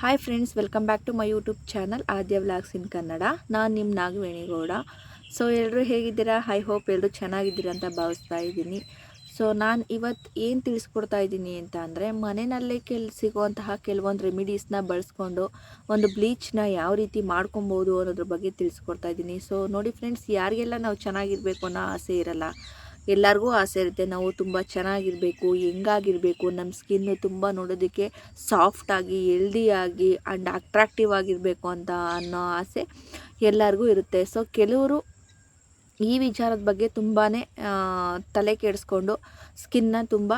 Hi friends welcome back to my YouTube channel Aadya vlogs in Kannada ನಾನು ನಿಮ್ಮ ನಾಗವೇಣಿಗೌಡ so ಎಲ್ಲರೂ ಹೇಗಿದ್ದೀರಾ? I hope ಎಲ್ಲರೂ ಚೆನ್ನಾಗಿದ್ದೀರಾ ಅಂತ ಭಾವಿಸ್ತಾ ಇದ್ದೀನಿ. ಸೊ ನಾನು ಇವತ್ತು ಏನು ತಿಳಿಸ್ಕೊಡ್ತಾ ಇದ್ದೀನಿ ಅಂತ ಅಂದರೆ ಮನೆಯಲ್ಲೇ ಕೆಲ್, ಸಿಗುವಂತಹ ಕೆಲವೊಂದು ರೆಮಿಡೀಸ್ನ ಬಳಸ್ಕೊಂಡು ಒಂದು ಬ್ಲೀಚ್ನ ಯಾವ ರೀತಿ ಮಾಡ್ಕೊಬೋದು ಅನ್ನೋದ್ರ ಬಗ್ಗೆ ತಿಳಿಸ್ಕೊಡ್ತಾ ಇದ್ದೀನಿ. ಸೊ ನೋಡಿ ಫ್ರೆಂಡ್ಸ್ ಯಾರಿಗೆಲ್ಲ ನಾವು ಚೆನ್ನಾಗಿರಬೇಕು ಅನ್ನೋ ಆಸೆ ಇರಲ್ಲ ಎಲ್ಲರಿಗೂ ಆಸೆ ಇರುತ್ತೆ, ನಾವು ತುಂಬ ಚೆನ್ನಾಗಿರಬೇಕು, ಹೆಂಗಾಗಿರಬೇಕು ನಮ್ಮ ಸ್ಕಿನ್ನು ತುಂಬ ನೋಡೋದಕ್ಕೆ ಸಾಫ್ಟಾಗಿ ಹೆಲ್ದಿಯಾಗಿ ಆ್ಯಂಡ್ ಅಟ್ರಾಕ್ಟಿವ್ ಆಗಿರಬೇಕು ಅಂತ ಅನ್ನೋ ಆಸೆ ಎಲ್ಲರಿಗೂ ಇರುತ್ತೆ. ಸೊ ಕೆಲವರು ಈ ವಿಚಾರದ ಬಗ್ಗೆ ತುಂಬಾ ತಲೆ ಕೆಡಿಸ್ಕೊಂಡು ಸ್ಕಿನ್ನ ತುಂಬ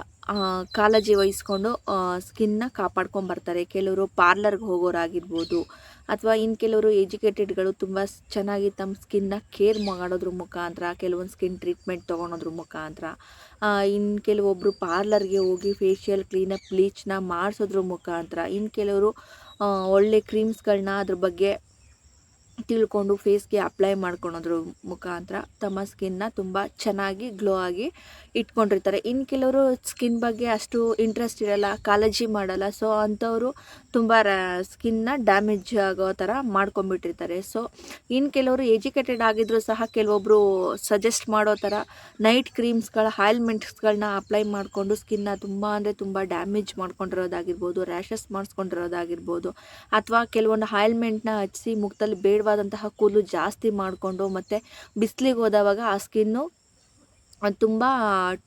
ಕಾಳಜಿ ವಹಿಸ್ಕೊಂಡು ಸ್ಕಿನ್ನ ಕಾಪಾಡ್ಕೊಂಬರ್ತಾರೆ ಕೆಲವರು ಪಾರ್ಲರ್ಗೆ ಹೋಗೋರಾಗಿರ್ಬೋದು ಅಥವಾ ಇನ್ನು ಕೆಲವರು ಎಜುಕೇಟೆಡ್ಗಳು ತುಂಬ ಚೆನ್ನಾಗಿ ತಮ್ಮ ಸ್ಕಿನ್ನ ಕೇರ್ ಮಾಡೋದ್ರ ಮುಖಾಂತರ, ಕೆಲವೊಂದು ಸ್ಕಿನ್ ಟ್ರೀಟ್ಮೆಂಟ್ ತೊಗೊಳೋದ್ರ ಮುಖಾಂತರ ಇನ್ನು ಕೆಲವೊಬ್ಬರು ಪಾರ್ಲರ್ಗೆ ಹೋಗಿ ಫೇಶಿಯಲ್ ಕ್ಲೀನಪ್ ಬ್ಲೀಚ್ನ ಮಾಡಿಸೋದ್ರ ಮುಖಾಂತರ ಇನ್ನು ಕೆಲವರು ಒಳ್ಳೆ ಕ್ರೀಮ್ಸ್ಗಳನ್ನ ಅದ್ರ ಬಗ್ಗೆ ತಿಳ್ಕೊಂಡು ಫೇಸ್ಗೆ ಅಪ್ಲೈ ಮಾಡ್ಕೊಳೋದ್ರ ಮುಖಾಂತರ ತಮ್ಮ ಸ್ಕಿನ್ನ ತುಂಬ ಚೆನ್ನಾಗಿ ಗ್ಲೋ ಆಗಿ ಇಟ್ಕೊಂಡಿರ್ತಾರೆ. ಇನ್ನು ಕೆಲವರು ಸ್ಕಿನ್ ಬಗ್ಗೆ ಅಷ್ಟು ಇಂಟ್ರೆಸ್ಟ್ ಇರಲ್ಲ, ಕಾಳಜಿ ಮಾಡಲ್ಲ. ಸೊ ಅಂಥವರು ತುಂಬ ಸ್ಕಿನ್ನ ಡ್ಯಾಮೇಜ್ ಆಗೋ ಥರ ಮಾಡ್ಕೊಂಬಿಟ್ಟಿರ್ತಾರೆ ಸೊ ಇನ್ನು ಕೆಲವರು ಎಜುಕೇಟೆಡ್ ಆಗಿದ್ದರೂ ಸಹ ಕೆಲವೊಬ್ಬರು ಸಜೆಸ್ಟ್ ಮಾಡೋ ಥರ ನೈಟ್ ಕ್ರೀಮ್ಸ್ಗಳ ಆಯಿಲ್ಮೆಂಟ್ಸ್ಗಳನ್ನ ಅಪ್ಲೈ ಮಾಡಿಕೊಂಡು ಸ್ಕಿನ್ನ ತುಂಬ ಅಂದರೆ ತುಂಬ ಡ್ಯಾಮೇಜ್ ಮಾಡ್ಕೊಂಡಿರೋದಾಗಿರ್ಬೋದು ರ್ಯಾಷಸ್ ಮಾಡಿಸ್ಕೊಂಡಿರೋದಾಗಿರ್ಬೋದು. ಅಥವಾ ಕೆಲವೊಂದು ಆಯಿಲ್ಮೆಂಟ್ನ ಹಚ್ಚಿ ಮುಖದಲ್ಲಿ ಬೇಡವಾದಂತಹ ಕೂದಲು ಜಾಸ್ತಿ ಮಾಡಿಕೊಂಡು ಮತ್ತು ಬಿಸಿಲಿಗೆ ಹೋದವಾಗ ಆ ಸ್ಕಿನ್ನು ತುಂಬ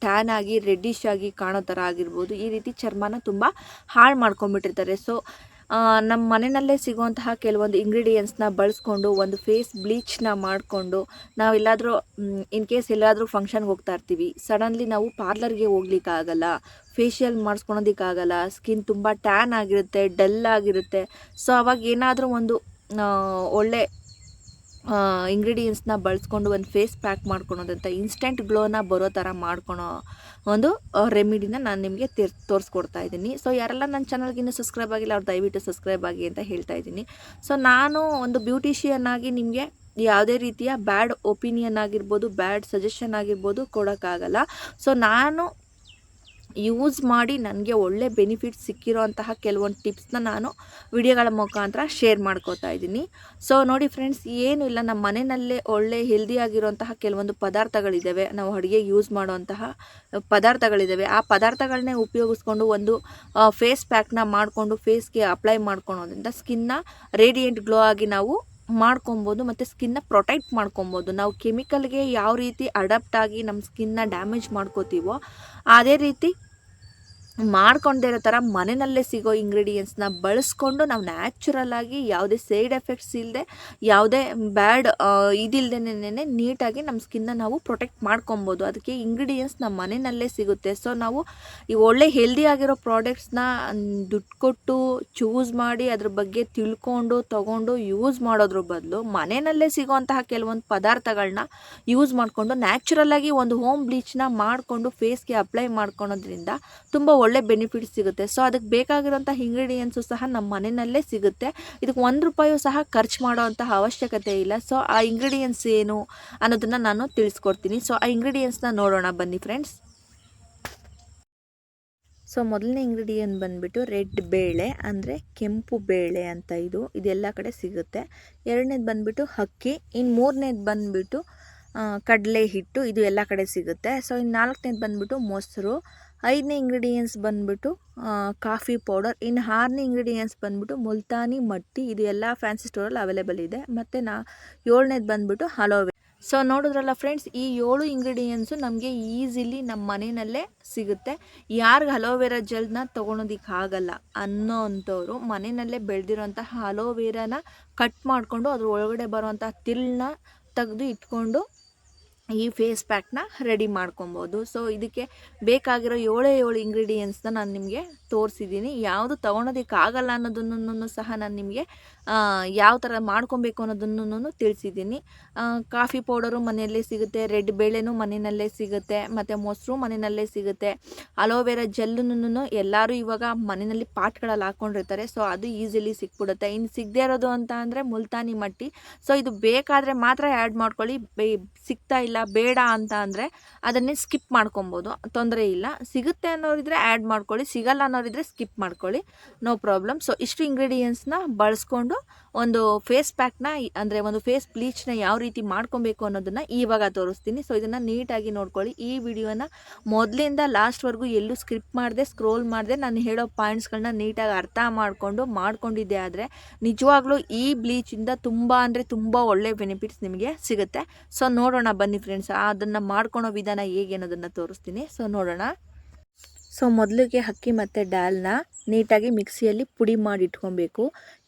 ಟ್ಯಾನ್ ಆಗಿ ರೆಡ್ಡಿಶ್ ಆಗಿ ಕಾಣೋ ಥರ ಆಗಿರ್ಬೋದು. ಈ ರೀತಿ ಚರ್ಮನ ತುಂಬ ಹಾಳು ಮಾಡ್ಕೊಂಡ್ಬಿಟ್ಟಿರ್ತಾರೆ. ಸೊ ನಮ್ಮ ಮನೆಯಲ್ಲೇ ಸಿಗುವಂತಹ ಕೆಲವೊಂದು ಇಂಗ್ರೀಡಿಯೆಂಟ್ಸ್ನ ಬಳಸ್ಕೊಂಡು, ಒಂದು ಫೇಸ್ ಬ್ಲೀಚ್ನ ಮಾಡಿಕೊಂಡು ನಾವೆಲ್ಲಾದರೂ ಇನ್ ಕೇಸ್ ಎಲ್ಲಾದರೂ ಫಂಕ್ಷನ್ಗೆ ಹೋಗ್ತಾ ಇರ್ತೀವಿ. ಸಡನ್ಲಿ ನಾವು ಪಾರ್ಲರ್ಗೆ ಹೋಗ್ಲಿಕ್ಕಾಗಲ್ಲ ಫೇಶಿಯಲ್ ಮಾಡಿಸ್ಕೊಳೋದಕ್ಕಾಗಲ್ಲ. ಸ್ಕಿನ್ ತುಂಬ ಟ್ಯಾನ್ ಆಗಿರುತ್ತೆ ಡಲ್ ಆಗಿರುತ್ತೆ. ಸೊ ಅವಾಗ ಏನಾದರೂ ಒಂದು ಒಳ್ಳೆ ಇಂಗ್ರೀಡಿಯೆಂಟ್ಸ್ನ ಬಳಸ್ಕೊಂಡು ಒಂದು ಫೇಸ್ ಪ್ಯಾಕ್ ಮಾಡ್ಕೊಳೋದಂತ ಇನ್ಸ್ಟೆಂಟ್ ಗ್ಲೋನ ಬರೋ ಥರ ಮಾಡ್ಕೊಳೋ ಒಂದು ರೆಮಿಡಿನ ನಾನು ನಿಮಗೆ ತಿರ್, ತೋರಿಸ್ಕೊಡ್ತಾ ಇದ್ದೀನಿ. ಸೊ ಯಾರೆಲ್ಲ ನನ್ನ ಚಾನಲ್ಗೆ ಇನ್ನೂ ಸಬ್ಸ್ಕ್ರೈಬ್ ಆಗಿಲ್ಲ, ಅವ್ರು ದಯವಿಟ್ಟು ಸಬ್ಸ್ಕ್ರೈಬ್ ಆಗಿ ಅಂತ ಹೇಳ್ತಾ ಇದ್ದೀನಿ. ಸೊ ನಾನು ಒಂದು ಬ್ಯೂಟಿಷಿಯನ್ ಆಗಿ ನಿಮಗೆ ಯಾವುದೇ ರೀತಿಯ ಬ್ಯಾಡ್ ಒಪಿನಿಯನ್ ಆಗಿರ್ಬೋದು ಬ್ಯಾಡ್ ಸಜೆಷನ್ ಆಗಿರ್ಬೋದು ಕೊಡೋಕ್ಕಾಗಲ್ಲ. ಸೊ ನಾನು ಯೂಸ್ ಮಾಡಿ ನನಗೆ ಒಳ್ಳೆ ಬೆನಿಫಿಟ್ ಸಿಕ್ಕಿರೋಂತಹ ಕೆಲವೊಂದು ಟಿಪ್ಸ್ನ ನಾನು ವಿಡಿಯೋಗಳ ಮುಖಾಂತರ ಶೇರ್ ಮಾಡ್ಕೋತಾ ಇದ್ದೀನಿ. ಸೊ ನೋಡಿ ಫ್ರೆಂಡ್ಸ್ ಏನು ಇಲ್ಲ ನಮ್ಮ ಮನೆಯಲ್ಲೇ ಒಳ್ಳೆ ಹೆಲ್ದಿ ಆಗಿರೋಂತಹ ಕೆಲವೊಂದು ಪದಾರ್ಥಗಳಿದ್ದಾವೆ ನಾವು ಅಡುಗೆ ಯೂಸ್ ಮಾಡುವಂತಹ ಪದಾರ್ಥಗಳಿದ್ದಾವೆ ಆ ಪದಾರ್ಥಗಳನ್ನೇ ಉಪಯೋಗಿಸ್ಕೊಂಡು ಒಂದು ಫೇಸ್ ಪ್ಯಾಕ್ನ ಮಾಡಿಕೊಂಡು ಫೇಸ್ಗೆ ಅಪ್ಲೈ ಮಾಡ್ಕೊಳೋದ್ರಿಂದ ಸ್ಕಿನ್ನ ರೇಡಿಯಂಟ್ ಗ್ಲೋ ಆಗಿ ನಾವು ಮಾಡ್ಕೊಬೋದು, ಮತ್ತು ಸ್ಕಿನ್ನ ಪ್ರೊಟೆಕ್ಟ್ ಮಾಡ್ಕೊಬೋದು. ನಾವು ಕೆಮಿಕಲ್ಗೆ ಯಾವ ರೀತಿ ಅಡಾಪ್ಟ್ ಆಗಿ ನಮ್ಮ ಸ್ಕಿನ್ನ ಡ್ಯಾಮೇಜ್ ಮಾಡ್ಕೋತೀವೋ, ಅದೇ ರೀತಿ ಮಾಡ್ಕೊಂಡೇ ಇರೋ ಥರ ಮನೆಯಲ್ಲೇ ಸಿಗೋ ಇಂಗ್ರೀಡಿಯೆಂಟ್ಸ್ನ ಬಳಸ್ಕೊಂಡು ನಾವು ನ್ಯಾಚುರಲ್ಲಾಗಿ ಯಾವುದೇ ಸೈಡ್ ಎಫೆಕ್ಟ್ಸ್ ಇಲ್ಲದೆ ಯಾವುದೇ ಬ್ಯಾಡ್ ಇದಿಲ್ಲದೇನೆ ನೀಟಾಗಿ ನಮ್ಮ ಸ್ಕಿನ್ನ ನಾವು ಪ್ರೊಟೆಕ್ಟ್ ಮಾಡ್ಕೊಬೋದು. ಅದಕ್ಕೆ ಇಂಗ್ರೀಡಿಯೆಂಟ್ಸ್ ನಮ್ಮ ಮನೆಯಲ್ಲೇ ಸಿಗುತ್ತೆ. ಸೊ ನಾವು ಈ ಒಳ್ಳೆ ಹೆಲ್ದಿ ಆಗಿರೋ ಪ್ರಾಡಕ್ಟ್ಸ್ನ ದುಡ್ಡು ಕೊಟ್ಟು ಚೂಸ್ ಮಾಡಿ ಅದ್ರ ಬಗ್ಗೆ ತಿಳ್ಕೊಂಡು, ತಗೊಂಡು ಯೂಸ್ ಮಾಡೋದ್ರ ಬದಲು ಮನೆಯಲ್ಲೇ ಸಿಗೋಂತಹ ಕೆಲವೊಂದು ಪದಾರ್ಥಗಳನ್ನ ಯೂಸ್ ಮಾಡಿಕೊಂಡು ನ್ಯಾಚುರಲ್ಲಾಗಿ ಒಂದು ಹೋಮ್ ಬ್ಲೀಚ್ನ ಮಾಡಿಕೊಂಡು ಫೇಸ್ಗೆ ಅಪ್ಲೈ ಮಾಡ್ಕೊಳೋದ್ರಿಂದ ತುಂಬ ಒಳ್ಳೆ ಬೆನಿಫಿಟ್ ಸಿಗುತ್ತೆ. ಸೊ ಅದಕ್ಕೆ ಬೇಕಾಗಿರೋಂಥ ಇಂಗ್ರೀಡಿಯೆಂಟ್ಸು ಸಹ ನಮ್ಮ ಮನೆಯಲ್ಲೇ ಸಿಗುತ್ತೆ. ಇದಕ್ಕೆ ಒಂದು ರೂಪಾಯು ಸಹ ಖರ್ಚು ಮಾಡೋವಂತಹ ಅವಶ್ಯಕತೆ ಇಲ್ಲ. ಸೊ ಆ ಇಂಗ್ರೀಡಿಯೆಂಟ್ಸ್ ಏನು ಅನ್ನೋದನ್ನು ನಾನು ತಿಳಿಸ್ಕೊಡ್ತೀನಿ. ಸೊ ಆ ಇಂಗ್ರೀಡಿಯೆಂಟ್ಸ್ನ ನೋಡೋಣ ಬನ್ನಿ ಫ್ರೆಂಡ್ಸ್ ಸೊ ಮೊದಲನೇ ಇಂಗ್ರೀಡಿಯೆಂಟ್ ಬಂದುಬಿಟ್ಟು ರೆಡ್ ಬೇಳೆ, ಅಂದರೆ ಕೆಂಪು ಬೇಳೆ ಅಂತ ಇದು. ಇದೆಲ್ಲ ಕಡೆ ಸಿಗುತ್ತೆ. ಎರಡನೇದು ಬಂದುಬಿಟ್ಟು ಅಕ್ಕಿ ಇನ್ನು ಮೂರನೇದು ಬಂದುಬಿಟ್ಟು ಕಡಲೆ ಹಿಟ್ಟು, ಇದು ಎಲ್ಲ ಕಡೆ ಸಿಗುತ್ತೆ. ಸೊ ಇನ್ನು ನಾಲ್ಕನೇದು ಬಂದುಬಿಟ್ಟು ಮೊಸರು ಐದನೇ ಇಂಗ್ರೀಡಿಯೆಂಟ್ಸ್ ಬಂದುಬಿಟ್ಟು ಕಾಫಿ ಪೌಡರ್ ಇನ್ನು ಆರನೇ ಇಂಗ್ರೀಡಿಯೆಂಟ್ಸ್ ಬಂದ್ಬಿಟ್ಟು ಮುಲ್ತಾನಿ ಮಟ್ಟಿ, ಇದು ಎಲ್ಲ ಫ್ಯಾನ್ಸಿ ಸ್ಟೋರಲ್ಲಿ ಅವೈಲೇಬಲ್ ಇದೆ. ಮತ್ತು ನಾ, ಏಳನೇದು ಬಂದ್ಬಿಟ್ಟು ಹಲೋವೆ ಸೊ ನೋಡಿದ್ರಲ್ಲ ಫ್ರೆಂಡ್ಸ್ ಈ ಏಳು ಇಂಗ್ರೀಡಿಯೆಂಟ್ಸು ನಮಗೆ ಈಸಿಲಿ ನಮ್ಮ ಮನೆಯಲ್ಲೇ ಸಿಗುತ್ತೆ. ಯಾರಿಗೆ ಅಲೋವೆರಾ ಜೆಲ್ನ ತೊಗೊಳೋದಕ್ಕಾಗಲ್ಲ ಅನ್ನೋ ಅಂಥವ್ರು ಮನೆಯಲ್ಲೇ ಬೆಳೆದಿರೋಂಥ ಅಲೋವೆರಾನ ಕಟ್ ಮಾಡಿಕೊಂಡು ಅದ್ರ ಒಳಗಡೆ ಬರುವಂಥ ತಿಲ್ನ ತೆಗೆದು ಇಟ್ಕೊಂಡು ಈ ಫೇಸ್ ಪ್ಯಾಕ್ನ ರೆಡಿ ಮಾಡ್ಕೊಬೋದು. ಸೊ ಇದಕ್ಕೆ ಬೇಕಾಗಿರೋ ಏಳೇ ಏಳು ಇಂಗ್ರೀಡಿಯೆಂಟ್ಸ್ನ ನಾನು ನಿಮಗೆ ತೋರಿಸಿದ್ದೀನಿ. ಯಾವುದು ತೊಗೊಳೋದಕ್ಕಾಗಲ್ಲ ಅನ್ನೋದನ್ನು ಸಹ ನಾನು ನಿಮಗೆ ಯಾವ ಥರ ಮಾಡ್ಕೊಬೇಕು ಅನ್ನೋದನ್ನು ತಿಳಿಸಿದ್ದೀನಿ. ಕಾಫಿ ಪೌಡರು ಮನೆಯಲ್ಲೇ ಸಿಗುತ್ತೆ, ರೆಡ್ ಬೇಳೆನೂ ಮನೆಯಲ್ಲೇ ಸಿಗುತ್ತೆ, ಮತ್ತು ಮೊಸರು ಮನೆಯಲ್ಲೇ ಸಿಗುತ್ತೆ. ಅಲೋವೆರಾ ಜೆಲ್ಲನ್ನು ಎಲ್ಲರೂ ಇವಾಗ ಮನೆಯಲ್ಲಿ ಪಾಟ್ಗಳಲ್ಲಿ ಹಾಕ್ಕೊಂಡಿರ್ತಾರೆ ಸೊ, ಅದು ಈಸಿಲಿ ಸಿಕ್ಬಿಡುತ್ತೆ. ಇನ್ನು ಸಿಗದೇ ಇರೋದು ಅಂತ ಅಂದರೆ ಮುಲ್ತಾನಿ ಮಟ್ಟಿ. ಸೊ, ಇದು ಬೇಕಾದರೆ ಮಾತ್ರ ಆ್ಯಡ್ ಮಾಡ್ಕೊಳ್ಳಿ. ಬೇ, ಸಿಗ್ತಾ ಇಲ್ಲ, ಬೇಡ ಅಂತ ಅಂದರೆ ಅದನ್ನೇ ಸ್ಕಿಪ್ ಮಾಡ್ಕೊಬೋದು. ತೊಂದರೆ ಇಲ್ಲ. ಸಿಗುತ್ತೆ ಅನ್ನೋರಿದ್ರೆ ಆ್ಯಡ್ ಮಾಡ್ಕೊಳ್ಳಿ. ಸಿಗಲ್ಲ ಅನ್ನೋರು ಮಾಡೋರಿದ್ರೆ ಸ್ಕಿಪ್ ಮಾಡ್ಕೊಳ್ಳಿ. No problem. ಸೊ ಇಷ್ಟು ಇಂಗ್ರೀಡಿಯೆಂಟ್ಸ್ನ ಬಳಸ್ಕೊಂಡು ಒಂದು ಫೇಸ್ ಪ್ಯಾಕ್ನ ಅಂದರೆ ಒಂದು ಫೇಸ್ ಬ್ಲೀಚ್ನ ಯಾವ ರೀತಿ ಮಾಡ್ಕೊಬೇಕು ಅನ್ನೋದನ್ನು ಇವಾಗ ತೋರಿಸ್ತೀನಿ. ಸೊ ಇದನ್ನು ನೀಟಾಗಿ ನೋಡ್ಕೊಳ್ಳಿ. ಈ ವಿಡಿಯೋನ ಮೊದಲಿಂದ ಲಾಸ್ಟ್ವರೆಗೂ ಎಲ್ಲೂ ಸ್ಕ್ರಿಪ್ ಮಾಡಿದೆ ಸ್ಕ್ರೋಲ್ ಮಾಡಿದೆ, ನಾನು ಹೇಳೋ ಪಾಯಿಂಟ್ಸ್ಗಳನ್ನ ನೀಟಾಗಿ ಅರ್ಥ ಮಾಡಿಕೊಂಡು, ಮಾಡ್ಕೊಂಡಿದ್ದೆ ಆದರೆ ನಿಜವಾಗ್ಲೂ ಈ ಬ್ಲೀಚಿಂದ ತುಂಬ ಅಂದರೆ ತುಂಬ ಒಳ್ಳೆ ಬೆನಿಫಿಟ್ಸ್ ನಿಮಗೆ ಸಿಗುತ್ತೆ. ಸೊ ನೋಡೋಣ ಬನ್ನಿ ಫ್ರೆಂಡ್ಸ್ ಅದನ್ನು ಮಾಡ್ಕೊಳೋ ವಿಧಾನ ಹೇಗೆ ಅನ್ನೋದನ್ನು ತೋರಿಸ್ತೀನಿ. ಸೊ ನೋಡೋಣ. ಸೊ ಮೊದಲಿಗೆ ಅಕ್ಕಿ ಮತ್ತು ಡಾಲ್ನ ನೀಟಾಗಿ ಮಿಕ್ಸಿಯಲ್ಲಿ ಪುಡಿ ಮಾಡಿ ಇಟ್ಕೊಬೇಕು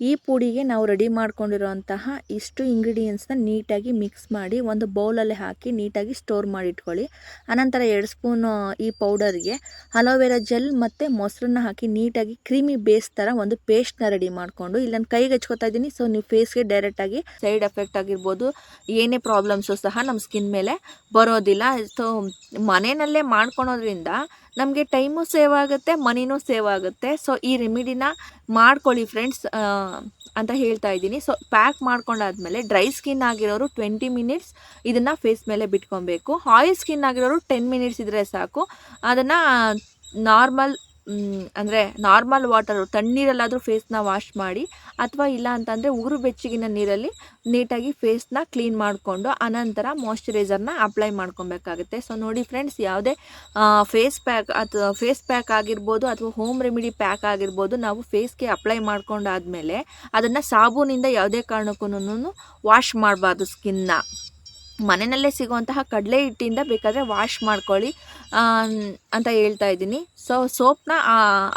ಈ ಪುಡಿಗೆ ನಾವು ರೆಡಿ ಮಾಡ್ಕೊಂಡಿರೋಂತಹ ಇಷ್ಟು ಇಂಗ್ರೀಡಿಯೆಂಟ್ಸ್ನ ನೀಟಾಗಿ ಮಿಕ್ಸ್ ಮಾಡಿ ಒಂದು ಬೌಲಲ್ಲಿ ಹಾಕಿ ನೀಟಾಗಿ ಸ್ಟೋರ್ ಮಾಡಿ ಇಟ್ಕೊಳ್ಳಿ ಆನಂತರ ಎರಡು ಸ್ಪೂನ್ ಈ ಪೌಡರ್ಗೆ ಅಲೋವೆರಾ ಜೆಲ್ ಮತ್ತು ಮೊಸರನ್ನ ಹಾಕಿ ನೀಟಾಗಿ ಕ್ರೀಮಿ ಬೇಸ್ ಥರ ಒಂದು ಪೇಸ್ಟ್ನ ರೆಡಿ ಮಾಡಿಕೊಂಡು ಇಲ್ಲಿ ನಾನು ಕೈಗೆ ಹಚ್ಕೋತಾ ಇದ್ದೀನಿ. ಸೊ ನೀವು ಫೇಸ್ಗೆ ಡೈರೆಕ್ಟಾಗಿ ಸೈಡ್ ಎಫೆಕ್ಟ್ ಆಗಿರ್ಬೋದು. ಏನೇ ಪ್ರಾಬ್ಲಮ್ಸು ಸಹ ನಮ್ಮ ಸ್ಕಿನ್ ಮೇಲೆ ಬರೋದಿಲ್ಲ. ಸೊ ಮನೆಯಲ್ಲೇ ಮಾಡ್ಕೊಳೋದ್ರಿಂದ ನಮಗೆ ಟೈಮು ಸೇವ್ ಆಗುತ್ತೆ, ಮನಿನೂ ಸೇವ್ ಆಗುತ್ತೆ. ಸೊ, ಈ ರೆಮಿಡಿನ ಮಾಡ್ಕೊಳ್ಳಿ ಫ್ರೆಂಡ್ಸ್ ಅಂತ ಹೇಳ್ತಾ ಇದ್ದೀನಿ. ಸೊ, ಪ್ಯಾಕ್ ಮಾಡ್ಕೊಂಡಾದ್ಮೇಲೆ ಡ್ರೈ ಸ್ಕಿನ್ ಆಗಿರೋರು ಟ್ವೆಂಟಿ ಮಿನಿಟ್ಸ್ ಇದನ್ನು ಫೇಸ್ ಮೇಲೆ ಬಿಟ್ಕೊಬೇಕು. ಆಯಿಲ್ ಸ್ಕಿನ್ ಆಗಿರೋರು ಟೆನ್ ಮಿನಿಟ್ಸ್ ಇದ್ದರೆ ಸಾಕು. ಅದನ್ನು ನಾರ್ಮಲ್ ಅಂದರೆ ನಾರ್ಮಲ್ ವಾಟರು ತಣ್ಣೀರಲ್ಲಾದರೂ ಫೇಸ್ನ ವಾಶ್ ಮಾಡಿ ಅಥವಾ ಇಲ್ಲ ಅಂತಂದರೆ ಉಗುರು ಬೆಚ್ಚಗಿನ ನೀರಲ್ಲಿ ನೀಟಾಗಿ ಫೇಸ್ನ ಕ್ಲೀನ್ ಮಾಡಿಕೊಂಡು ಅನಂತರ ಮಾಯ್ಶ್ಚರೈಸರ್ನ ಅಪ್ಲೈ ಮಾಡ್ಕೊಬೇಕಾಗುತ್ತೆ. ಸೊ ನೋಡಿ ಫ್ರೆಂಡ್ಸ್ ಯಾವುದೇ ಫೇಸ್ ಪ್ಯಾಕ್ ಅಥವಾ ಫೇಸ್ ಪ್ಯಾಕ್ ಆಗಿರ್ಬೋದು ಅಥವಾ ಹೋಮ್ ರೆಮಿಡಿ ಪ್ಯಾಕ್ ಆಗಿರ್ಬೋದು ನಾವು ಫೇಸ್ಗೆ ಅಪ್ಲೈ ಮಾಡ್ಕೊಂಡಾದ್ಮೇಲೆ ಅದನ್ನು ಸಾಬೂನಿಂದ ಯಾವುದೇ ಕಾರಣಕ್ಕೂ ವಾಶ್ ಮಾಡಬಾರ್ದು ಸ್ಕಿನ್ನ ಮನೆಯಲ್ಲೇ ಸಿಗುವಂತಹ ಕಡಲೆ ಹಿಟ್ಟಿಂದ ಬೇಕಾದರೆ ವಾಶ್ ಮಾಡ್ಕೊಳ್ಳಿ ಅಂತ ಹೇಳ್ತಾ ಇದ್ದೀನಿ. ಸೊ ಸೋಪ್ನ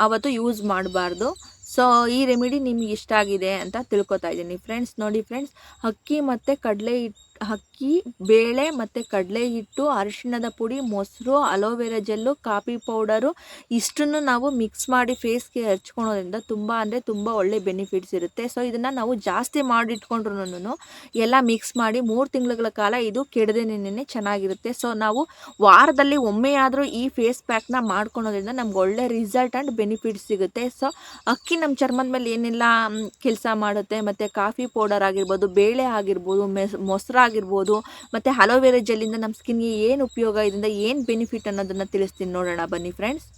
ಆವತ್ತು ಯೂಸ್ ಮಾಡಬಾರ್ದು. ಸೊ ಈ ರೆಮಿಡಿ ನಿಮ್ಗೆ ಇಷ್ಟ ಆಗಿದೆ ಅಂತ ತಿಳ್ಕೊತಾ ಇದ್ದೀನಿ. ಫ್ರೆಂಡ್ಸ್ ನೋಡಿ ಫ್ರೆಂಡ್ಸ್ ಅಕ್ಕಿ ಮತ್ತು ಕಡಲೆ ಹಿಟ್ಟು ಅಕ್ಕಿ, ಬೇಳೆ ಮತ್ತು ಕಡಲೆ ಹಿಟ್ಟು ಅರಿಶಿಣದ ಪುಡಿ, ಮೊಸರು ಅಲೋವೆರಾ ಜೆಲ್ಲು, ಕಾಫಿ ಪೌಡರು ಇಷ್ಟನ್ನು ನಾವು ಮಿಕ್ಸ್ ಮಾಡಿ ಫೇಸ್ಗೆ ಹಚ್ಕೊಳೋದ್ರಿಂದ ತುಂಬ ಅಂದರೆ ತುಂಬ ಒಳ್ಳೆ ಬೆನಿಫಿಟ್ಸ್ ಇರುತ್ತೆ. ಸೊ ಇದನ್ನು ನಾವು ಜಾಸ್ತಿ ಮಾಡಿಟ್ಕೊಂಡ್ರು ಎಲ್ಲ ಮಿಕ್ಸ್ ಮಾಡಿ ಮೂರು ತಿಂಗಳ ಕಾಲ ಇದು ಕೆಡದೇನೆ ಚೆನ್ನಾಗಿರುತ್ತೆ. ಸೊ ನಾವು ವಾರದಲ್ಲಿ ಒಮ್ಮೆಯಾದರೂ ಈ ಫೇಸ್ ಪ್ಯಾಕ್ನ ಮಾಡ್ಕೊಳೋದ್ರಿಂದ ನಮ್ಗೆ ಒಳ್ಳೆ ರಿಸಲ್ಟ್ ಆ್ಯಂಡ್ ಬೆನಿಫಿಟ್ಸ್ ಸಿಗುತ್ತೆ. ಸೊ ಅಕ್ಕಿ ನಮ್ಮ ಚರ್ಮದ ಮೇಲೆ ಏನೆಲ್ಲ ಕೆಲಸ ಮಾಡುತ್ತೆ, ಮತ್ತು ಕಾಫಿ ಪೌಡರ್ ಆಗಿರ್ಬೋದು, ಬೇಳೆ ಆಗಿರ್ಬೋದು, ಮೆಸ್, ಮೊಸರು ಆಗಿರ್ಬೋದು. ಮತ್ತು ಅಲೋವೆರಾ ಜೆಲ್ಲಿಂದ ನಮ್ಮ ಸ್ಕಿನ್ಗೆ ಏನು ಉಪಯೋಗ, ಇದರಿಂದ ಏನು ಬೆನಿಫಿಟ್ ಅನ್ನೋದನ್ನು ತಿಳಿಸ್ತೀನಿ ನೋಡೋಣ ಬನ್ನಿ ಫ್ರೆಂಡ್ಸ್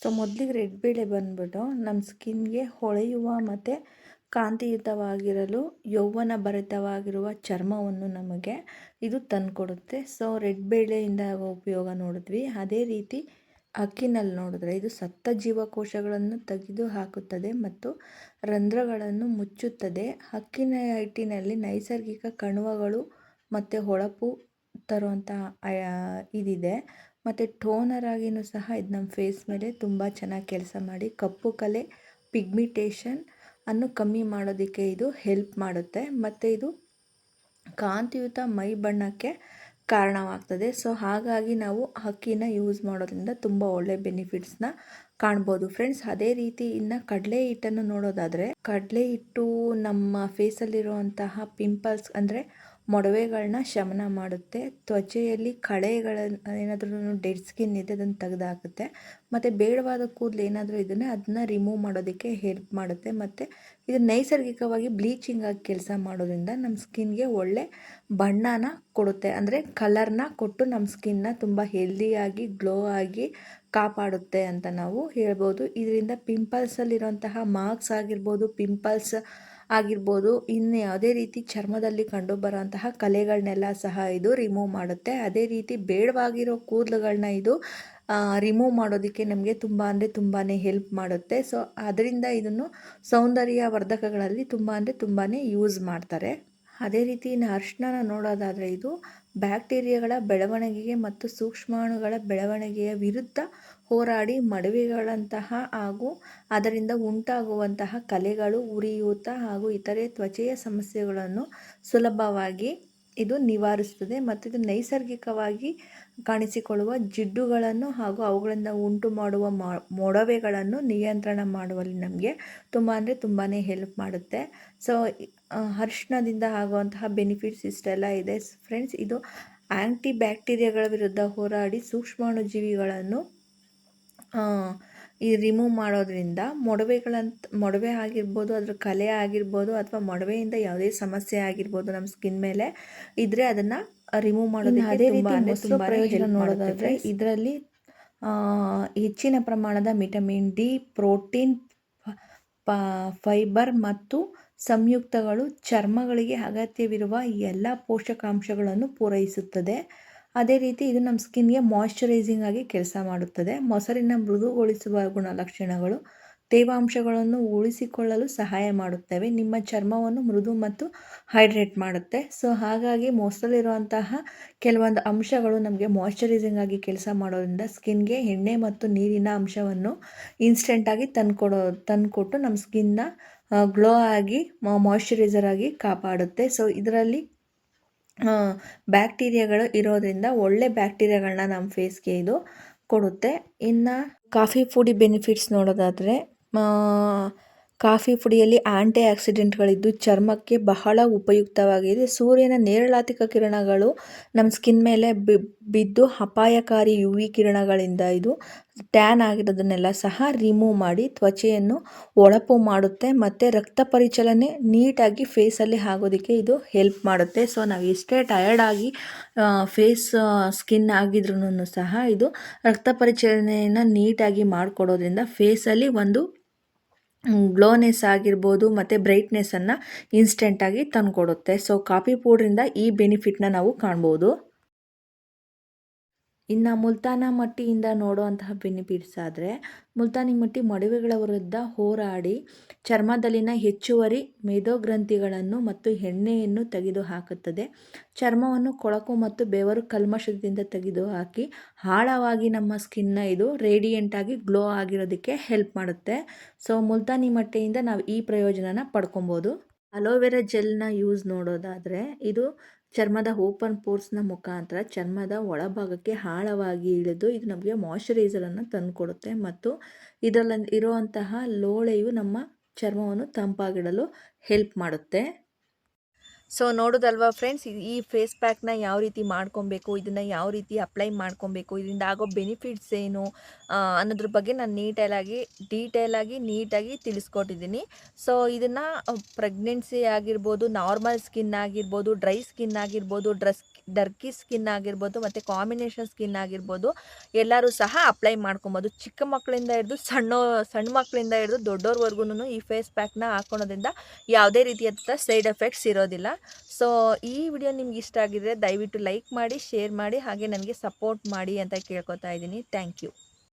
ಸೊ ಮೊದಲಿಗೆ ರೆಡ್ ಬೇಳೆ ಬಂದ್ಬಿಟ್ಟು ನಮ್ಮ ಸ್ಕಿನ್ಗೆ ಹೊಳೆಯುವ ಮತ್ತು ಕಾಂತಿಯುತವಾಗಿರಲು ಯೌವನ ಭರಿತವಾಗಿರುವ ಚರ್ಮವನ್ನು ನಮಗೆ ಇದು ತಂದುಕೊಡುತ್ತೆ. ಸೊ ರೆಡ್ ಬೇಳೆಯಿಂದ ಉಪಯೋಗ ನೋಡಿದ್ವಿ. ಅದೇ ರೀತಿ ಅಕ್ಕಿನಲ್ಲಿ ನೋಡಿದ್ರೆ ಇದು ಸತ್ತ ಜೀವಕೋಶಗಳನ್ನು ತೆಗೆದು ಹಾಕುತ್ತದೆ ಮತ್ತು ರಂಧ್ರಗಳನ್ನು ಮುಚ್ಚುತ್ತದೆ. ಅಕ್ಕಿನ ಹಿಟ್ಟಿನಲ್ಲಿ ನೈಸರ್ಗಿಕ ಕಣುವಗಳು ಮತ್ತು ಹೊಳಪು ತರುವಂಥ ಇದಿದೆ. ಮತ್ತು ಟೋನರ್ ಆಗಿಯೂ ಸಹ ಇದು ನಮ್ಮ ಫೇಸ್ ಮೇಲೆ ತುಂಬ ಚೆನ್ನಾಗಿ ಕೆಲಸ ಮಾಡಿ, ಕಪ್ಪು ಕಲೆ, ಪಿಗ್ಮಿಟೇಷನ್ ಅನ್ನು ಕಮ್ಮಿ ಮಾಡೋದಕ್ಕೆ ಇದು ಹೆಲ್ಪ್ ಮಾಡುತ್ತೆ. ಮತ್ತು ಇದು ಕಾಂತಿಯುತ ಮೈ ಬಣ್ಣಕ್ಕೆ ಕಾರಣವಾಗ್ತದೆ. ಸೊ ಹಾಗಾಗಿ ನಾವು ಅಕ್ಕಿನ ಯೂಸ್ ಮಾಡೋದ್ರಿಂದ ತುಂಬ ಒಳ್ಳೆ ಬೆನಿಫಿಟ್ಸ್ನ ಕಾಣ್ಬೋದು. ಫ್ರೆಂಡ್ಸ್ ಅದೇ ರೀತಿ ಇನ್ನು ಕಡಲೆ ಹಿಟ್ಟನ್ನು ನೋಡೋದಾದರೆ, ಕಡಲೆ ಹಿಟ್ಟು ನಮ್ಮ ಫೇಸಲ್ಲಿರುವಂತಹ ಪಿಂಪಲ್ಸ್ ಅಂದರೆ ಮೊಡವೆಗಳನ್ನ ಶಮನ ಮಾಡುತ್ತೆ. ತ್ವಚೆಯಲ್ಲಿ ಕಳೆಗಳ ಏನಾದರೂ ಡೆಡ್ ಸ್ಕಿನ್ ಇದೆ, ಅದನ್ನು ತೆಗೆದಾಕುತ್ತೆ. ಮತ್ತು ಬೇಡವಾದ ಕೂದಲು ಏನಾದರೂ ಇದನ್ನೇ ಅದನ್ನ ರಿಮೂವ್ ಮಾಡೋದಕ್ಕೆ ಹೆಲ್ಪ್ ಮಾಡುತ್ತೆ. ಮತ್ತು ಇದು ನೈಸರ್ಗಿಕವಾಗಿ ಬ್ಲೀಚಿಂಗ್ ಆಗಿ ಕೆಲಸ ಮಾಡೋದ್ರಿಂದ ನಮ್ಮ ಸ್ಕಿನ್ಗೆ ಒಳ್ಳೆ ಬಣ್ಣನ ಕೊಡುತ್ತೆ. ಅಂದರೆ ಕಲರ್ನ ಕೊಟ್ಟು ನಮ್ಮ ಸ್ಕಿನ್ನ ತುಂಬ ಹೆಲ್ದಿಯಾಗಿ ಗ್ಲೋ ಆಗಿ ಕಾಪಾಡುತ್ತೆ ಅಂತ ನಾವು ಹೇಳ್ಬೋದು. ಇದರಿಂದ ಪಿಂಪಲ್ಸಲ್ಲಿರುವಂತಹ ಮಾರ್ಕ್ಸ್ ಆಗಿರ್ಬೋದು ಪಿಂಪಲ್ಸ್ ಆಗಿರ್ಬೋದು. ಇನ್ನು ಯಾವುದೇ ರೀತಿ ಚರ್ಮದಲ್ಲಿ ಕಂಡುಬರುವಂತಹ ಕಲೆಗಳನ್ನೆಲ್ಲ ಸಹ ಇದು ರಿಮೂವ್ ಮಾಡುತ್ತೆ. ಅದೇ ರೀತಿ ಬೇಡವಾಗಿರೋ ಕೂದಲುಗಳನ್ನ ಇದು ರಿಮೂವ್ ಮಾಡೋದಕ್ಕೆ ನಮಗೆ ತುಂಬ ಅಂದರೆ ತುಂಬಾ ಹೆಲ್ಪ್ ಮಾಡುತ್ತೆ. ಸೊ ಅದರಿಂದ ಇದನ್ನು ಸೌಂದರ್ಯ ವರ್ಧಕಗಳಲ್ಲಿ ತುಂಬ ಅಂದರೆ ತುಂಬಾ ಯೂಸ್ ಮಾಡ್ತಾರೆ. ಅದೇ ರೀತಿ ಇನ್ನು ಅರಿಶಿನ ನೋಡೋದಾದರೆ ಇದು ಬ್ಯಾಕ್ಟೀರಿಯಾಗಳ ಬೆಳವಣಿಗೆಗೆ ಮತ್ತು ಸೂಕ್ಷ್ಮಾಣುಗಳ ಬೆಳವಣಿಗೆಯ ವಿರುದ್ಧ ಹೋರಾಡಿ ಮಡವೆಗಳಂತಹ ಹಾಗೂ ಅದರಿಂದ ಉಂಟಾಗುವಂತಹ ಕಲೆಗಳು, ಉರಿಯೂತ ಹಾಗೂ ಇತರೆ ತ್ವಚೆಯ ಸಮಸ್ಯೆಗಳನ್ನು ಸುಲಭವಾಗಿ ಇದು ನಿವಾರಿಸುತ್ತದೆ ಮತ್ತು ಇದು ನೈಸರ್ಗಿಕವಾಗಿ ಕಾಣಿಸಿಕೊಳ್ಳುವ ಜಿಡ್ಡುಗಳನ್ನು ಹಾಗೂ ಅವುಗಳಿಂದ ಉಂಟು ಮಾಡುವ ಮೊಡವೆಗಳನ್ನು ನಿಯಂತ್ರಣ ಮಾಡುವಲ್ಲಿ ನಮಗೆ ತುಂಬ ಅಂದರೆ ತುಂಬಾ ಹೆಲ್ಪ್ ಮಾಡುತ್ತೆ. ಸೊ ಅರಿಶಿಣದಿಂದ ಆಗುವಂತಹ ಬೆನಿಫಿಟ್ಸ್ ಇಷ್ಟೆಲ್ಲ ಇದೆ. ಫ್ರೆಂಡ್ಸ್ ಇದು ಆ್ಯಂಟಿ ಬ್ಯಾಕ್ಟೀರಿಯಾಗಳ ವಿರುದ್ಧ ಹೋರಾಡಿ ಸೂಕ್ಷ್ಮಾಣುಜೀವಿಗಳನ್ನು ಈ ರಿಮೂವ್ ಮಾಡೋದ್ರಿಂದ ಮೊಡವೆಗಳಂತ, ಮೊಡವೆ ಆಗಿರ್ಬೋದು, ಅದ್ರ ಕಲೆ ಆಗಿರ್ಬೋದು ಅಥವಾ ಮೊಡವೆಯಿಂದ ಯಾವುದೇ ಸಮಸ್ಯೆ ಆಗಿರ್ಬೋದು ನಮ್ಮ ಸ್ಕಿನ್ ಮೇಲೆ ಇದ್ದರೆ ಅದನ್ನು ರಿಮೂವ್ ಮಾಡೋದಕ್ಕೆ ಅದೇ ರೀತಿ ಪ್ರಯೋಜನ ನೋಡೋದಾದರೆ ಇದರಲ್ಲಿ ಹೆಚ್ಚಿನ ಪ್ರಮಾಣದ ವಿಟಮಿನ್ ಡಿ ಪ್ರೋಟೀನ್ ಫೈಬರ್ ಮತ್ತು ಸಂಯುಕ್ತಗಳು ಚರ್ಮಗಳಿಗೆ ಅಗತ್ಯವಿರುವ ಎಲ್ಲ ಪೋಷಕಾಂಶಗಳನ್ನು ಪೂರೈಸುತ್ತದೆ. ಅದೇ ರೀತಿ ಇದು ನಮ್ಮ ಸ್ಕಿನ್ಗೆ ಮಾಯಶ್ಚರೈಸಿಂಗ್ ಆಗಿ ಕೆಲಸ ಮಾಡುತ್ತದೆ. ಮೊಸರಿನ ಮೃದುಗೊಳಿಸುವ ಗುಣಲಕ್ಷಣಗಳು ತೇವಾಂಶಗಳನ್ನು ಉಳಿಸಿಕೊಳ್ಳಲು ಸಹಾಯ ಮಾಡುತ್ತವೆ. ನಿಮ್ಮ ಚರ್ಮವನ್ನು ಮೃದು ಮತ್ತು ಹೈಡ್ರೇಟ್ ಮಾಡುತ್ತೆ. ಸೊ, ಹಾಗಾಗಿ ಮೊಸರಲ್ಲಿರುವಂತಹ ಕೆಲವೊಂದು ಅಂಶಗಳು ನಮಗೆ ಮಾಯಶ್ಚರೈಸಿಂಗ್ ಆಗಿ ಕೆಲಸ ಮಾಡೋದ್ರಿಂದ ಸ್ಕಿನ್ಗೆ ಎಣ್ಣೆ ಮತ್ತು ನೀರಿನ ಅಂಶವನ್ನು ಇನ್ಸ್ಟೆಂಟಾಗಿ ತಂದುಕೊಡೋ, ತಂದುಕೊಟ್ಟು ನಮ್ಮ ಸ್ಕಿನ್ನ ಗ್ಲೋ ಆಗಿ ಮಾಯಶ್ಚರೈಸರ್ ಆಗಿ ಕಾಪಾಡುತ್ತೆ. ಸೊ, ಇದರಲ್ಲಿ ಬ್ಯಾಕ್ಟೀರಿಯಾಗಳು ಇರೋದ್ರಿಂದ ಒಳ್ಳೆ ಬ್ಯಾಕ್ಟೀರಿಯಾಗಳನ್ನ ನಮ್ಮ ಫೇಸ್ಗೆ ಇದು ಕೊಡುತ್ತೆ. ಇನ್ನು, ಕಾಫಿ ಪುಡಿ ಬೆನಿಫಿಟ್ಸ್ ನೋಡೋದಾದರೆ ಕಾಫಿ ಪುಡಿಯಲ್ಲಿ ಆ್ಯಂಟಿ ಆಕ್ಸಿಡೆಂಟ್ಗಳಿದ್ದು ಚರ್ಮಕ್ಕೆ ಬಹಳ ಉಪಯುಕ್ತವಾಗಿದೆ. ಸೂರ್ಯನ ನೇರಳಾತಿಕ ಕಿರಣಗಳು ನಮ್ಮ ಸ್ಕಿನ್ ಮೇಲೆ ಬಿದ್ದು ಅಪಾಯಕಾರಿ ಯು ವಿ ಕಿರಣಗಳಿಂದ ಇದು ಟ್ಯಾನ್ ಆಗಿರೋದನ್ನೆಲ್ಲ ಸಹ ರಿಮೂವ್ ಮಾಡಿ ತ್ವಚೆಯನ್ನು ಒಳಪು ಮಾಡುತ್ತೆ ಮತ್ತು ರಕ್ತ ಪರಿಚಲನೆ ನೀಟಾಗಿ ಫೇಸಲ್ಲಿ ಆಗೋದಕ್ಕೆ ಇದು ಹೆಲ್ಪ್ ಮಾಡುತ್ತೆ. ಸೊ, ನಾವು ಎಷ್ಟೇ ಟಯರ್ಡಾಗಿ ಫೇಸ್ ಸ್ಕಿನ್ ಆಗಿದ್ರೂ ಸಹ ಇದು ರಕ್ತ ಪರಿಚಲನೆಯನ್ನು ನೀಟಾಗಿ ಮಾಡಿಕೊಡೋದ್ರಿಂದ ಫೇಸಲ್ಲಿ ಒಂದು ಗ್ಲೋನೆಸ್ ಆಗಿರ್ಬೋದು ಮತ್ತು ಬ್ರೈಟ್ನೆಸ್ಸನ್ನು ಇನ್ಸ್ಟೆಂಟಾಗಿ ತಂದುಕೊಡುತ್ತೆ. ಸೊ ಕಾಫಿ ಪೌಡ್ರಿಂದ ಈ ಬೆನಿಫಿಟ್ನ ನಾವು ಕಾಣ್ಬೋದು. ಇನ್ನು ಮುಲ್ತಾನ ಮಟ್ಟಿಯಿಂದ ನೋಡುವಂತಹ ಬೆನಿಫಿಟ್ಸ್ ಆದರೆ, ಮುಲ್ತಾನಿ ಮಟ್ಟಿ ಮೊಡವೆಗಳ ವಿರುದ್ಧ ಹೋರಾಡಿ ಚರ್ಮದಲ್ಲಿನ ಹೆಚ್ಚುವರಿ ಮೇದೋಗ್ರಂಥಿಗಳನ್ನು ಮತ್ತು ಎಣ್ಣೆಯನ್ನು ತೆಗೆದುಹಾಕುತ್ತದೆ. ಚರ್ಮವನ್ನು ಕೊಳಕು ಮತ್ತು ಬೆವರು ಕಲ್ಮಶದಿಂದ ತೆಗೆದುಹಾಕಿ, ಆಳವಾಗಿ ನಮ್ಮ ಸ್ಕಿನ್ನ ಇದು ರೇಡಿಯಂಟಾಗಿ ಗ್ಲೋ ಆಗಿರೋದಕ್ಕೆ ಹೆಲ್ಪ್ ಮಾಡುತ್ತೆ. ಸೊ, ಮುಲ್ತಾನಿ ಮಟ್ಟೆಯಿಂದ ನಾವು ಈ ಪ್ರಯೋಜನನ ಪಡ್ಕೊಬೋದು. ಅಲೋವೆರಾ ಜೆಲ್ನ ಯೂಸ್ ನೋಡೋದಾದರೆ, ಇದು ಚರ್ಮದ ಓಪನ್ ಪೋರ್ಸ್ನ ಮುಖಾಂತರ ಚರ್ಮದ ಒಳಭಾಗಕ್ಕೆ ಆಳವಾಗಿ ಇಳಿದು ಇದು ನಮಗೆ ಮಾಯಶ್ಚರೈಸರನ್ನು ತಂದುಕೊಡುತ್ತೆ. ಮತ್ತು ಇದರಲ್ಲಿ ಇರುವಂತಹ ಲೋಳೆಯು ನಮ್ಮ ಚರ್ಮವನ್ನು ತಂಪಾಗಿಡಲು ಹೆಲ್ಪ್ ಮಾಡುತ್ತೆ. ಸೊ ನೋಡೋದಲ್ವಾ ಫ್ರೆಂಡ್ಸ್ ಈ ಫೇಸ್ ಪ್ಯಾಕ್ನ ಯಾವ ರೀತಿ ಮಾಡ್ಕೊಬೇಕು, ಇದನ್ನು ಯಾವ ರೀತಿ ಅಪ್ಲೈ ಮಾಡ್ಕೊಬೇಕು, ಇದರಿಂದ ಆಗೋ ಬೆನಿಫಿಟ್ಸ್ ಏನು? ಅನ್ನೋದ್ರ ಬಗ್ಗೆ ನಾನು ನೀಟೈಲಾಗಿ ಡೀಟೇಲಾಗಿ ನೀಟಾಗಿ ತಿಳಿಸ್ಕೊಟ್ಟಿದ್ದೀನಿ. ಸೊ ಇದನ್ನು ಪ್ರೆಗ್ನೆನ್ಸಿ ಆಗಿರ್ಬೋದು ನಾರ್ಮಲ್ ಸ್ಕಿನ್ ಆಗಿರ್ಬೋದು ಡ್ರೈ ಸ್ಕಿನ್ ಆಗಿರ್ಬೋದು ಡ್ರಸ್ ಡರ್ಕಿ ಸ್ಕಿನ್ ಆಗಿರ್ಬೋದು, ಮತ್ತು ಕಾಂಬಿನೇಷನ್ ಸ್ಕಿನ್ ಆಗಿರ್ಬೋದು, ಎಲ್ಲರೂ ಸಹ ಅಪ್ಲೈ ಮಾಡ್ಕೊಬೋದು. ಚಿಕ್ಕ ಮಕ್ಕಳಿಂದ ಹಿಡಿದು ಸಣ್ಣ ಸಣ್ಣ ಮಕ್ಕಳಿಂದ ಹಿಡಿದು ದೊಡ್ಡವ್ರವರೆಗೂ ಈ ಫೇಸ್ ಪ್ಯಾಕ್ನ ಹಾಕೊಳೋದ್ರಿಂದ ಯಾವುದೇ ರೀತಿಯಾದಂಥ ಸೈಡ್ ಎಫೆಕ್ಟ್ಸ್ ಇರೋದಿಲ್ಲ. ಸೊ, ಈ ವಿಡಿಯೋ ನಿಮ್ಗೆ ಇಷ್ಟ ಆಗಿದ್ರೆ ದಯವಿಟ್ಟು ಲೈಕ್ ಮಾಡಿ, ಶೇರ್ ಮಾಡಿ, ಹಾಗೆ ನನಗೆ ಸಪೋರ್ಟ್ ಮಾಡಿ ಅಂತ ಕೇಳ್ಕೊತಾ ಇದ್ದೀನಿ. Thank you.